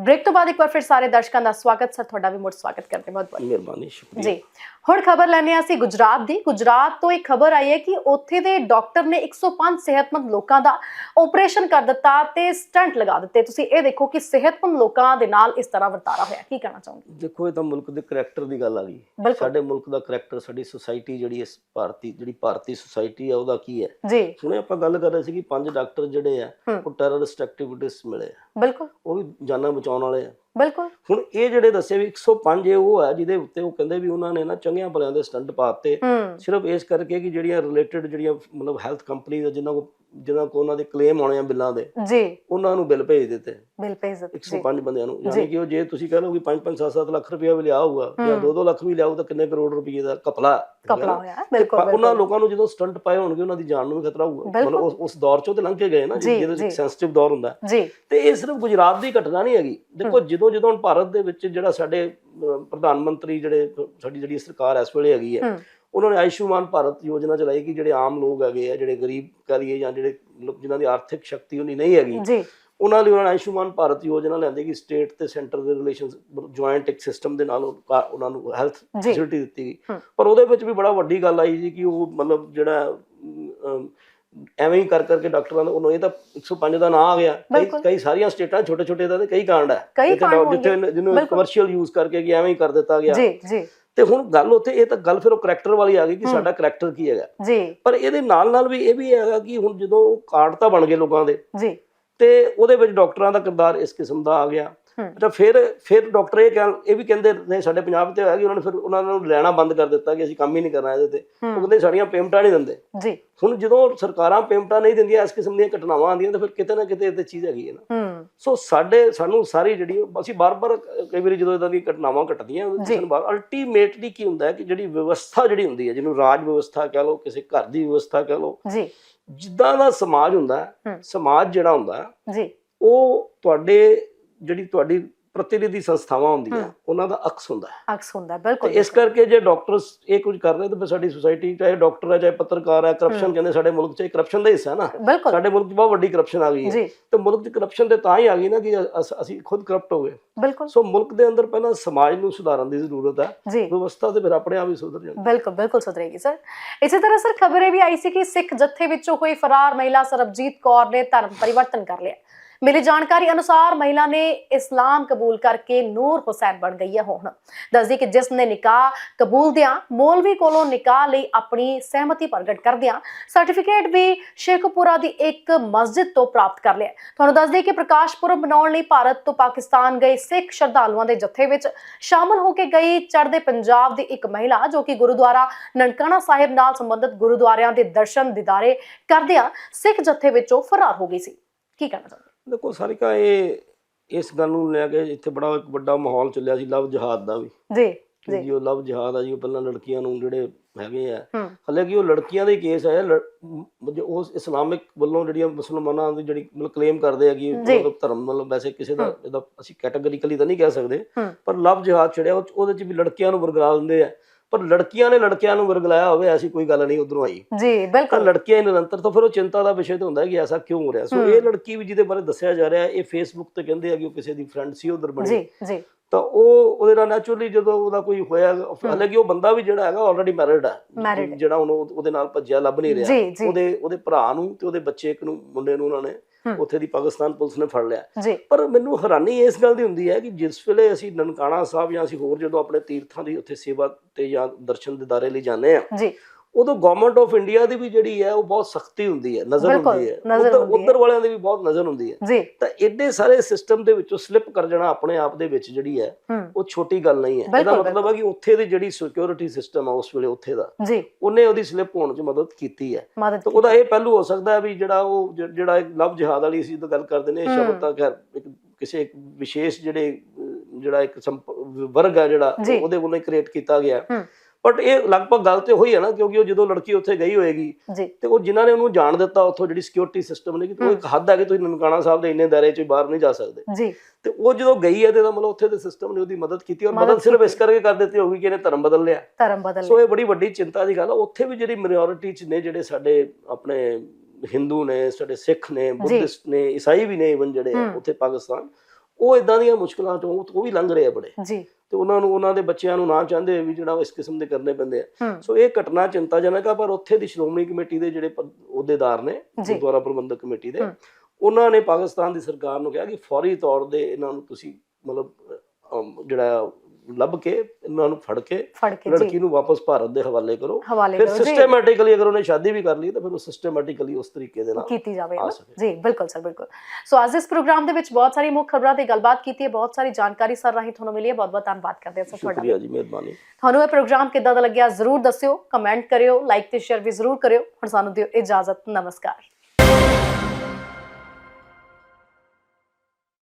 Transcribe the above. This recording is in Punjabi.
ਬ੍ਰੇਕ ਤੋਂ ਬਾਅਦ ਇੱਕ ਵਾਰ ਫਿਰ ਸਾਰੇ ਦਰਸ਼ਕਾਂ ਦਾ ਸਵਾਗਤ ਸਰ ਤੁਹਾਡਾ ਵੀ ਮੁੜ ਸਵਾਗਤ ਕਰਦੇ ਬਹੁਤ ਬਹੁਤ ਮਿਹਰਬਾਨੀ ਸ਼ੁਕਰੀਆ। ਜੀ ਹੁਣ ਖਬਰ ਲੈਣੇ ਆ ਅਸੀਂ ਗੁਜਰਾਤ ਦੀ। ਗੁਜਰਾਤ ਤੋਂ ਇੱਕ ਖਬਰ ਆਈ ਹੈ ਕਿ ਉੱਥੇ ਦੇ ਡਾਕਟਰ ਨੇ 105 ਸਿਹਤਮੰਦ ਲੋਕਾਂ ਦਾ ਆਪਰੇਸ਼ਨ ਕਰ ਦਿੱਤਾ ਤੇ ਸਟੰਟ ਲਗਾ ਦਿੱਤੇ। ਤੁਸੀਂ ਇਹ ਦੇਖੋ ਕਿ ਸਿਹਤਮੰਦ ਲੋਕਾਂ ਦੇ ਨਾਲ ਇਸ ਤਰ੍ਹਾਂ ਵਰਤਾਰਾ ਹੋਇਆ। ਕੀ ਕਹਿਣਾ ਚਾਹੋਗੇ? ਦੇਖੋ ਇਹ ਤਾਂ ਮੁਲਕ ਦੇ ਕਰੈਕਟਰ ਦੀ ਗੱਲ ਆ ਗਈ। ਸਾਡੇ ਮੁਲਕ ਦਾ ਕਰੈਕਟਰ ਸਾਡੀ ਸੁਸਾਇਟੀ ਜਿਹੜੀ ਇਸ ਭਾਰਤੀ ਜਿਹੜੀ ਭਾਰਤੀ ਸੁਸਾਇਟੀ ਆ ਉਹਦਾ ਕੀ ਹੈ? ਜੀ। ਸੁਣੇ ਆਪਾਂ ਗੱਲ ਕਰ ਰਹੇ ਸੀ ਕਿ ਪੰਜ ਡਾਕਟਰ ਜਿਹੜੇ ਆ। ਉਹ ਟੈਰਰਿਸਟ ਐਕਟੀਵਿਟੀਜ਼ ਮਿਲੇ ਆ। ਬਿਲਕੁਲ। ਉਹ ਵੀ ਜਾਨਾਂ ਬਚਾਉਣ ਵਾਲੇ ਆ। ਬਿਲਕੁਲ। ਹੁਣ ਇਹ ਜਿਹੜੇ ਦੱਸੇ ਵੀ 105 ਇਹ ਉਹ ਆ ਜਿਹਦੇ ਉੱਤੇ ਉਹ ਕਹਿੰਦੇ ਵੀ ਉਹਨਾਂ ਨੇ ਨਾ ਚੰਗਿਆਂ ਭਲਿਆਂ ਦੇ ਸਟੰਟ ਪਾਤੇ ਸਿਰਫ ਇਸ ਕਰਕੇ ਕਿ ਜਿਹੜੀਆਂ ਰਿਲੇਟਡ ਜਿਹੜੀਆਂ ਮਤਲਬ ਹੈਲਥ ਕੰਪਨੀਆਂ ਜਿਨ੍ਹਾਂ ਕੋ ਜਿਨ੍ਹਾਂ ਕੋ ਉਹਨਾਂ ਦੇ ਕਲੇਮ ਆਉਣੇ ਆ ਬਿੱਲਾਂ ਦੇ ਜੀ। ਉਹਨਾਂ ਨੂੰ ਬਿੱਲ ਭੇਜ ਦਿੱਤੇ। ਬਿਲ ਪੇਜ਼ ਜੀ। 105 ਬੰਦਿਆਂ ਨੂੰ। ਯਾਨੀ ਕਿ ਉਹ ਜੇ ਤੁਸੀਂ ਕਹ ਲਓ ਕਿ 5-5 7-7 ਲੱਖ ਰੁਪਇਆ ਵੀ ਲਿਆ ਹੋਊਗਾ ਜਾਂ ਹੂੰ। 2-2 ਲੱਖ ਵੀ ਲਿਆਊ ਤਾਂ ਕਿੰਨੇ ਕਰੋੜ ਰੁਪਏ ਦਾ ਕਪਲਾ ਕਪੜਾ ਹੋਇਆ ਬਿਲਕੁਲ ਉਹਨਾਂ ਲੋਕਾਂ ਨੂੰ ਜਦੋਂ ਸਟੰਟ ਪਾਏ ਹੋਣਗੇ ਉਹਨਾਂ ਦੀ ਜਾਨ ਨੂੰ ਵੀ ਖਤਰਾ ਹੋਊਗਾ। ਮਤਲਬ ਉਸ ਉਸ ਦੌਰ ਚੋਂ ਤੇ ਲੰਘ ਕੇ ਗਏ ਨਾ ਜਿਹਦੇ। ਵਿੱਚ ਸੈਂਸਿਟਿਵ ਦੌਰ ਹੁੰਦਾ। ਤੇ ਇਹ ਸਿਰਫ ਗੁਜਰਾਤ ਦੀ ਘਟਨਾ ਨਹੀਂ ਹੈਗੀ। ਦੇਖੋ ਜਦੋਂ ਜਦੋਂ ਭਾਰਤ ਦੇ ਵਿੱਚ ਜਿਹੜਾ ਸਾਡੇ ਪ੍ਰਧਾਨ ਮੰਤਰੀ ਜਿਹੜੇ ਸਾਡੀ ਜਿਹੜੀ ਸਰਕਾਰ ਇਸ ਵੇਲੇ ਹੈਗੀ ਹੂੰ। ਉਹਨਾਂ ਨੇ ਆਯੁਸ਼ਮਾਨ ਭਾਰਤ ਯੋਜਨਾ ਚਲਾਈ ਕਿ ਜਿਹੜੇ ਆਮ ਲੋਕ ਹੈਗੇ ਆ ਜਿਹੜੇ ਗਰੀਬ ਲਈਏ ਜਾਂ ਜਿਹੜੇ ਜਿਨ੍ਹਾਂ ਦੀ ਆਰਥਿਕ ਸ਼ਕਤੀ ਉਨੀ ਨਹੀਂ ਹੈਗੀ ਜੀ ਉਹਨਾਂ ਲਈ ਉਹਨਾਂ ਨੇ ਆਯੁਸ਼ਮਾਨ ਭਾਰਤ ਯੋਜਨਾ ਲੈਂਦੇ ਕਿ ਸਟੇਟ ਤੇ ਸੈਂਟਰ ਦੇ ਰਿਲੇਸ਼ਨਸ ਜੁਆਇੰਟ ਇੱਕ ਸਿਸਟਮ ਦੇ ਨਾਲ ਉਹਨਾਂ ਨੂੰ ਹੈਲਥ। ਫੈਸਿਲਿਟੀ ਦਿੱਤੀ ਗਈ। ਪਰ ਉਹਦੇ ਵਿੱਚ ਵੀ ਬੜਾ ਵੱਡੀ ਗੱਲ ਆਈ ਜੀ ਕਿ ਉਹ ਮਤਲਬ ਜਿਹੜਾ ਐਵੇਂ ਹੀ ਕਰ ਕਰਕੇ ਡਾਕਟਰਾਂ ਦਾ ਉਹਨੂੰ ਇਹ ਤਾਂ 105 ਦਾ ਨਾਂ ਆ ਗਿਆ ਕਈ ਸਾਰੀਆਂ ਸਟੇਟਾਂ ਛੋਟੇ ਛੋਟੇ ਦਾ ਤੇ ਕਈ ਕਾਂਡ ਹੈ ਜਿੱਥੇ। ਜਿਹਨੂੰ। ਕਮਰਸ਼ੀਅਲ ਯੂਜ਼ ਕਰਕੇ ਕਿ ਐਵੇਂ ਹੀ ਕਰ ਦਿੱਤਾ ਗਿਆ ਜੀ ਜੀ ਤੇ ਹੁਣ ਗੱਲ ਉੱਥੇ ਇਹ ਤਾਂ ਗੱਲ ਫਿਰ ਉਹ ਕਰੈਕਟਰ ਵਾਲੀ ਆ ਗਈ ਕਿ। ਸਾਡਾ ਕਰੈਕਟਰ ਕੀ ਹੈਗਾ ਜੀ ਪਰ ਇਹਦੇ ਨਾਲ ਨਾਲ ਵੀ ਇਹ ਵੀ ਹੈਗਾ ਕਿ ਹੁਣ ਜਦੋਂ ਕਾਰਡ ਤਾਂ ਬਣ ਗਏ ਲੋਕਾਂ ਦੇ ਜੀ ਤੇ ਉਹਦੇ ਵਿੱਚ ਡਾਕਟਰਾਂ ਦਾ ਕਿਰਦਾਰ ਇਸ ਕਿਸਮ ਦਾ ਆ ਗਿਆ। ਅੱਛਾ ਫਿਰ ਫਿਰ ਡਾਕਟਰ ਇਹ ਕਹਿਣ ਇਹ ਵੀ ਕਹਿੰਦੇ ਨੇ ਸਾਡੇ ਪੰਜਾਬ ਤੇ ਹੋਇਆ ਕਿ ਉਹਨਾਂ ਨੇ ਫਿਰ ਉਹਨਾਂ ਨੂੰ ਲੈਣਾ ਬੰਦ ਕਰ ਦਿੱਤਾ ਕਿ ਅਸੀਂ ਕੰਮ ਹੀ ਨਹੀਂ ਕਰਨਾ ਇਹਦੇ ਤੇ। ਉਹ ਕਹਿੰਦੇ ਸਾਡੀਆਂ ਪੇਮੈਂਟਾਂ ਨਹੀਂ ਦਿੰਦੇ। ਜੀ। ਹੁਣ ਜਦੋਂ ਸਰਕਾਰਾਂ ਪੇਮੈਂਟਾਂ ਨਹੀਂ ਦਿੰਦੀਆਂ ਇਸ ਕਿਸਮ ਦੀਆਂ ਘਟਨਾਵਾਂ ਆਉਂਦੀਆਂ ਤਾਂ ਫਿਰ ਕਿਤੇ ਨਾ ਕਿਤੇ ਇਹ ਤੇ ਚੀਜ਼ ਹੈਗੀ ਹੈ ਨਾ। ਹੂੰ। ਸੋ ਸਾਡੇ ਸਾਨੂੰ ਸਾਰੀ ਜਿਹੜੀ ਅਸੀਂ ਬਾਰ-ਬਾਰ ਕਈ ਵਾਰੀ ਜਦੋਂ ਇਦਾਂ ਦੀਆਂ ਘਟਨਾਵਾਂ ਘਟਦੀਆਂ। ਸਾਨੂੰ ਬਾਰ ਅਲਟੀਮੇਟਲੀ ਕੀ ਹੁੰਦਾ ਹੈ ਕਿ ਜਿਹੜੀ ਵਿਵਸਥਾ ਜਿਹੜੀ ਹੁੰਦੀ ਹੈ ਜਿਹਨੂੰ ਰਾਜ ਵਿਵਸਥਾ ਕਹ ਲਓ ਕਿਸੇ ਘਰ ਦੀ ਵਿਵਸਥਾ ਕਹ ਲਓ ਜੀ। ਜਿੱਦਾਂ ਦਾ ਸਮਾਜ ਹੁੰਦਾ। ਸਮਾਜ ਜਿਹੜਾ ਹੁੰਦਾ ਜੀ। ਉਹ ਤੁਹਾਡੇ ਜਿਹੜੀ ਤੁਹਾਡੀ ਪ੍ਰਤੀਨਿਧੀ ਸੰਸਥਾਵਾਂ ਹੁੰਦੀਆਂ। ਉਹਨਾਂ ਦਾ ਅਕਸ ਹੁੰਦਾ ਹੈ। ਅਕਸ ਹੁੰਦਾ ਬਿਲਕੁਲ ਇਸ ਕਰਕੇ ਜੇ ਡਾਕਟਰਸ ਇਹ ਕੁਝ ਕਰ ਰਹੇ ਤਾਂ ਸਾਡੀ ਸੁਸਾਇਟੀ ਚਾਹੇ ਡਾਕਟਰ ਹੈ ਚਾਹੇ ਪੱਤਰਕਾਰ ਹੈ ਕਰਪਸ਼ਨ। ਕਹਿੰਦੇ ਸਾਡੇ ਮੁਲਕ 'ਚ ਕਰਪਸ਼ਨ ਦਾ ਹਿੱਸਾ ਹੈ ਨਾ ਸਾਡੇ ਮੁਲਕ 'ਚ ਬਹੁਤ ਵੱਡੀ ਕਰਪਸ਼ਨ ਆ ਗਈ ਹੈ। ਤੇ ਮੁਲਕ 'ਚ ਕਰਪਸ਼ਨ ਤੇ ਤਾਂ ਹੀ ਆ ਗਈ ਨਾ ਕਿ ਅਸ- ਖੁਦ ਕਰਪਟ ਹੋ ਗਏ। ਬਿਲਕੁਲ। ਸੋ ਮੁਲਕ ਦੇ ਅੰਦਰ ਪਹਿਲਾਂ ਸਮਾਜ ਨੂੰ ਸੁਧਾਰਨ ਦੀ ਜ਼ਰੂਰਤ ਹੈ। ਵਿਵਸਥਾ ਤੇ ਫਿਰ ਆਪਣੇ ਆਪ ਹੀ ਸੁਧਰ ਜਾਂਦੀ ਬਿਲਕੁਲ ਬਿਲਕੁਲ ਸੁਧਰੇਗੀ ਸਰ। ਇਸੇ ਤਰ੍ਹਾਂ ਸਰ ਖਬਰ ਵੀ ਆਈ ਸੀ ਕਿ ਸਿੱਖ ਜੱਥੇ ਵਿੱਚੋਂ ਕੋਈ ਫਰਾਰ ਮਹਿਲਾ ਸਰਬਜੀਤ ਕੌਰ ਨੇ ਧਰਮ ਪਰਿਵਰਤਨ ਕਰ ਲਿਆ। ਮਿਲੀ ਜਾਣਕਾਰੀ ਅਨੁਸਾਰ ਮਹਿਲਾ ਨੇ ਇਸਲਾਮ ਕਬੂਲ ਕਰਕੇ ਨੂਰ ਹੁਸੈਨ ਬਣ ਗਈ ਹੈ ਹੁਣ। ਦੱਸਦੀ ਕਿ ਜਿਸ ਨੇ ਨਿਕਾਹ ਕਬੂਲਦਿਆਂ ਮੌਲਵੀ ਕੋਲੋਂ ਨਿਕਾਹ ਲਈ ਆਪਣੀ ਸਹਿਮਤੀ ਪ੍ਰਗਟ ਕਰਦਿਆਂ ਸਰਟੀਫਿਕੇਟ ਵੀ ਸ਼ੇਖਪੁਰਾ ਦੀ ਇੱਕ ਮਸਜਿਦ ਤੋਂ ਪ੍ਰਾਪਤ ਕਰ ਲਿਆ ਤੁਹਾਨੂੰ ਦੱਸ ਦਈਏ ਕਿ ਪ੍ਰਕਾਸ਼ ਪੁਰਬ ਮਨਾਉਣ ਲਈ ਭਾਰਤ ਤੋਂ ਪਾਕਿਸਤਾਨ ਗਏ ਸਿੱਖ ਸ਼ਰਧਾਲੂਆਂ ਦੇ ਜਥੇ ਵਿੱਚ ਸ਼ਾਮਲ ਹੋ ਕੇ ਗਈ ਚੜ੍ਹਦੇ ਪੰਜਾਬ ਦੀ ਇੱਕ ਮਹਿਲਾ, ਜੋ ਕਿ ਗੁਰਦੁਆਰਾ ਨਨਕਾਣਾ ਸਾਹਿਬ ਨਾਲ ਸੰਬੰਧਿਤ ਗੁਰਦੁਆਰਿਆਂ ਦੇ ਦਰਸ਼ਨ, ਦਿਦਾਰੇ ਕਰਦਿਆਂ ਸਿੱਖ ਜਥੇ ਵਿੱਚੋਂ ਫਰਾਰ ਹੋ ਗਈ ਸੀ। ਕੀ ਕਹਿਣਾ ਚਾਹੁੰਦੇ ਦੇਖੋ ਸਾਰਿਕਾ ਇਹ ਇਸ ਗੱਲ ਨੂੰ ਲੈ ਕੇ ਇੱਥੇ ਬੜਾ ਇੱਕ ਵੱਡਾ ਮਾਹੌਲ ਚੱਲਿਆ ਸੀ ਲਵ ਜਹਾਦ ਦਾ ਵੀ ਜੀ ਜੀ ਜੀ ਉਹ ਲਵ ਜਹਾਦ ਆ ਜੀ ਉਹ ਪਹਿਲਾਂ ਲੜਕੀਆਂ ਨੂੰ ਜਿਹੜੇ ਹੈਗੇ ਆ ਹਲੇ ਕਿ ਉਹ ਲੜਕੀਆਂ ਦੇ ਕੇਸ ਜੋ ਉਸ ਇਸਲਾਮਿਕ ਵੱਲੋਂ ਜਿਹੜੀਆਂ ਮੁਸਲਮਾਨਾਂ ਦੀ ਜਿਹੜੀ ਮਤਲਬ ਕਲੇਮ ਕਰਦੇ ਆ ਕਿ। ਮਤਲਬ ਧਰਮ ਮਤਲਬ ਵੈਸੇ ਕਿਸੇ ਦਾ। ਇਹਦਾ ਅਸੀਂ ਕੈਟਾਗਰੀਕਲੀ ਤਾਂ ਨਹੀਂ ਕਹਿ ਸਕਦੇ। ਪਰ ਲਵ ਜਿਹਾਦ ਛੜਿਆ ਉਹਦੇ ਚ ਵੀ ਲੜਕੀਆਂ ਨੂੰ ਵਰਗਲਾ ਦਿੰਦੇ ਆ ਪਰ ਲੜਕੀਆਂ ਨੇ ਲੜਕਿਆਂ ਨੂੰ ਵਰਗਲਾਇਆ ਹੋਵੇ ਐਸੀ ਕੋਈ ਗੱਲ ਨਹੀਂ ਉਧਰੋਂ ਆਈ। ਜੀ ਬਿਲਕੁਲ। ਲੜਕੀਆਂ ਹੀ ਨਿਰੰਤਰ ਤਾਂ ਫਿਰ ਉਹ ਚਿੰਤਾ ਦਾ ਵਿਸ਼ੇ ਤਾਂ ਹੁੰਦਾ ਹੈ ਕਿ ਐਸਾ ਕਿਉਂ ਹੋ ਰਿਹਾ? ਸੋ। ਇਹ ਲੜਕੀ ਵੀ ਜਿਹਦੇ ਬਾਰੇ ਦੱਸਿਆ ਜਾ ਰਿਹਾ ਇਹ ਫੇਸਬੁੱਕ ਤੇ ਕਹਿੰਦੇ ਆ ਕਿ ਉਹ ਕਿਸੇ ਦੀ ਫਰੈਂਡ ਸੀ ਉਧਰ ਬਣੀ। ਜੀ ਜੀ। ਤਾਂ ਉਹ ਉਹਦੇ ਨਾਲ ਨੈਚੁਰਲੀ ਜਦੋਂ ਉਹਦਾ ਕੋਈ ਹੋਇਆ ਹਾਲਾਂਕਿ ਉਹ ਬੰਦਾ ਵੀ ਜਿਹੜਾ ਹੈਗਾ ਆਲਰੇਡੀ ਮੈਰਿਡ ਹੈ ਹੈ। ਜਿਹੜਾ ਹੁਣ ਉਹ- ਉਹਦੇ ਨਾਲ ਭੱਜਿਆ ਲੱਭ ਨਹੀਂ ਰਿਹਾ। ਉਹਦੇ ਉਹਦੇ ਭਰਾ ਨੂੰ ਤੇ ਉਹਦੇ ਬੱਚੇ ਇੱਕ ਨੂੰ ਮੁੰਡੇ ਨੂੰ ਉਹਨਾਂ ਨੇ। ਉੱਥੇ ਦੀ ਪਾਕਿਸਤਾਨ ਪੁਲਿਸ ਨੇ ਫੜ ਲਿਆ। ਪਰ ਮੈਨੂੰ ਹੈਰਾਨੀ ਇਸ ਗੱਲ ਦੀ ਹੁੰਦੀ ਹੈ ਕਿ ਜਿਸ ਵੇਲੇ ਅਸੀਂ ਨਨਕਾਣਾ ਸਾਹਿਬ ਜਾਂ ਅਸੀਂ ਹੋਰ ਜਦੋਂ ਆਪਣੇ ਤੀਰਥਾਂ ਦੀ ਉੱਥੇ ਸੇਵਾ ਤੇ ਜਾਂ ਦਰਸ਼ਨ ਦਿਦਾਰੇ ਲਈ ਜਾਂਦੇ ਆ ਜੀ। ਉਦੋਂ ਗਵਰਨਮੈਂਟ ਆਫ ਇੰਡੀਆ ਦੀ ਵੀ ਜਿਹੜੀ ਹੈ ਉਹ ਬਹੁਤ ਸਖਤੀ ਹੁੰਦੀ ਹੈ ਨਜ਼ਰ ਹੁੰਦੀ ਹੈ। ਉੱਧਰ- ਵਾਲਿਆਂ ਦੀ ਵੀ ਬਹੁਤ ਨਜ਼ਰ ਹੁੰਦੀ ਹੈ। ਤਾਂ ਐਡੇ ਸਾਰੇ ਸਿਸਟਮ ਦੇ ਵਿੱਚੋਂ ਸਲਿੱਪ ਕਰ ਜਾਣਾ ਆਪਣੇ ਆਪ ਦੇ ਵਿੱਚ ਜਿਹੜੀ ਹੈ ਉਹ ਛੋਟੀ ਗੱਲ ਨਹੀਂ ਹੈ। ਇਹਦਾ ਮਤਲਬ ਹੈ ਕਿ ਉੱਥੇ ਦੀ ਜਿਹੜੀ ਸਿਕਿਉਰਿਟੀ ਸਿਸਟਮ ਆ ਉਸ ਵੇਲੇ ਉੱਥੇ ਦਾ ਉਹਨੇ ਉਹਦੀ ਸਲਿੱਪ ਹੋਣ 'ਚ ਮਦਦ ਕੀਤੀ ਹੈ। ਤਾਂ ਉਹਦਾ ਇਹ ਪਹਿਲੂ ਹੋ ਸਕਦਾ ਹੈ ਵੀ ਜਿਹੜਾ ਉਹ ਜਿਹੜਾ ਇੱਕ ਲਵ ਜਿਹਾਦ ਵਾਲੀ ਸੀ ਤਾਂ ਗੱਲ ਕਰਦੇ ਨੇ। ਸ਼ਬਦ ਤਾਂ ਖੈਰ ਇੱਕ ਕਿਸੇ ਇੱਕ ਵਿਸ਼ੇਸ਼ ਜਿਹੜੇ ਜਿਹੜਾ ਇੱਕ ਵਰਗ ਹੈ ਜਿਹੜਾ। ਉਹਦੇ ਵੱਲੋਂ ਕ੍ਰੀਏਟ ਕੀਤਾ ਗਿਆ। ਬਟ ਇਹ ਲਗਭਗ ਗੱਲ ਤੇ ਹੋਈ ਹੈ ਨਾ ਕਿਉਂਕਿ ਉਹ ਜਦੋਂ ਲੜਕੀ ਉੱਥੇ ਗਈ ਹੋਏਗੀ ਤੇ ਉਹ ਜਿਨ੍ਹਾਂ ਨੇ ਉਹਨੂੰ ਜਾਣ ਦਿੱਤਾ ਉੱਥੋਂ ਜਿਹੜੀ ਸਿਕਿਉਰਿਟੀ ਸਿਸਟਮ ਨੇ ਕਿ ਉਹ ਇੱਕ ਹੱਦ ਹੈ ਕਿ ਤੁਸੀਂ ਨਨਕਾਣਾ ਸਾਹਿਬ ਦੇ ਇੰਨੇ ਦਾਇਰੇ 'ਚ ਬਾਹਰ ਨਹੀਂ ਜਾ ਸਕਦੇ। ਜੀ। ਤੇ ਉਹ ਜਦੋਂ ਗਈ ਹੈ ਤੇ ਇਹਦਾ ਮਤਲਬ ਉੱਥੇ ਦੇ ਸਿਸਟਮ ਨੇ ਉਹਦੀ ਮਦਦ ਕੀਤੀ ਔਰ ਮਦਦ ਸਿਰਫ ਇਸ। ਕਰਕੇ ਕਰ ਦਿੱਤੀ ਹੋਊਗੀ ਕਿ ਇਹਨੇ ਧਰਮ ਬਦਲ ਲਿਆ। ਧਰਮ ਬਦਲ ਸੋ ਇਹ ਬੜੀ ਵੱਡੀ ਚਿੰਤਾ ਦੀ ਗੱਲ ਆ। ਉੱਥੇ ਵੀ ਜਿਹੜੀ ਮਿਨੋਰਿਟੀ ਚ ਨੇ ਜਿਹੜੇ ਸਾਡੇ ਆਪਣੇ ਹਿੰਦੂ ਨੇ ਸਾਡੇ ਸਿੱਖ ਨੇ ਬੁੱਧਿਸਟ ਨੇ ਈਸਾਈ ਵੀ ਨੇ ਇਵਨ ਜਿਹੜੇ ਆ। ਉੱਥੇ ਪਾਕਿਸਤਾਨ ਉਹ ਇਦਾਂ ਦੀਆਂ ਮੁਸ਼ਕਲਾਂ ਤੋਂ ਉਹ ਵੀ ਲੰਘ ਰਹੇ ਆ ਬੜੇ ਜੀ ਤੇ ਉਹਨਾਂ ਨੂੰ ਉਹਨਾਂ ਦੇ ਬੱਚਿਆਂ ਨੂੰ ਨਾ ਚਾਹੁੰਦੇ ਹੋਏ ਵੀ ਜਿਹੜਾ ਇਸ ਕਿਸਮ ਦੇ ਕਰਨੇ ਪੈਂਦੇ ਆ ਸੋ ਇਹ ਘਟਨਾ ਚਿੰਤਾਜਨਕ ਆ ਪਰ ਉੱਥੇ ਦੀ ਸ਼੍ਰੋਮਣੀ ਕਮੇਟੀ ਦੇ ਜਿਹੜੇ ਅਹੁਦੇਦਾਰ ਨੇ। ਗੁਰਦੁਆਰਾ ਪ੍ਰਬੰਧਕ ਕਮੇਟੀ ਦੇ। ਉਹਨਾਂ ਨੇ ਪਾਕਿਸਤਾਨ ਦੀ ਸਰਕਾਰ ਨੂੰ ਕਿਹਾ ਕਿ ਫੌਰੀ ਤੌਰ ਤੇ ਇਹਨਾਂ ਨੂੰ ਤੁਸੀਂ ਮਤਲਬ ਜਿਹੜਾ ਲੱਭ ਕੇ ਇਹਨਾਂ ਨੂੰ ਫੜ ਕੇ ਲੜਕੀ ਨੂੰ ਵਾਪਸ ਭਾਰਤ ਦੇ ਹਵਾਲੇ ਕਰੋ। ਫਿਰ ਸਿਸਟਮੈਟਿਕਲੀ ਅਗਰ ਉਹਨੇ ਸ਼ਾਦੀ ਵੀ ਕਰ ਲਈ ਤਾਂ ਫਿਰ ਉਹ ਸਿਸਟਮੈਟਿਕਲੀ ਉਸ ਤਰੀਕੇ ਦੇ ਨਾਲ ਕੀਤੀ ਜਾਵੇ। ਜੀ ਬਿਲਕੁਲ ਸਰ ਬਿਲਕੁਲ। ਸੋ ਅੱਜ ਇਸ ਪ੍ਰੋਗਰਾਮ ਦੇ ਵਿੱਚ ਬਹੁਤ ਸਾਰੀ ਮੁੱਖ ਖਬਰਾਂ ਤੇ ਗੱਲਬਾਤ ਕੀਤੀ ਹੈ ਬਹੁਤ ਸਾਰੀ ਜਾਣਕਾਰੀ ਸਰ ਰਾਹੀਂ ਤੁਹਾਨੂੰ ਮਿਲੀ ਹੈ ਬਹੁਤ ਬਹੁਤ ਧੰਨਵਾਦ ਕਰਦੇ ਹਾਂ ਸਰ ਤੁਹਾਡਾ। ਸ਼ੁਕਰੀਆ ਜੀ ਮਿਹਰਬਾਨੀ। ਤੁਹਾਨੂੰ ਇਹ ਪ੍ਰੋਗਰਾਮ ਕਿੱਦਾਂ ਦਾ ਲੱਗਿਆ ਜ਼ਰੂਰ ਦੱਸਿਓ ਕਮੈਂਟ ਕਰਿਓ ਲਾਈਕ ਤੇ ਸ਼ੇਅਰ ਵੀ ਜ਼ਰੂਰ ਕਰਿਓ। ਹੁਣ ਸਾਨੂੰ ਦਿਓ ਇਜਾਜ਼ਤ ਨਮਸਕਾਰ।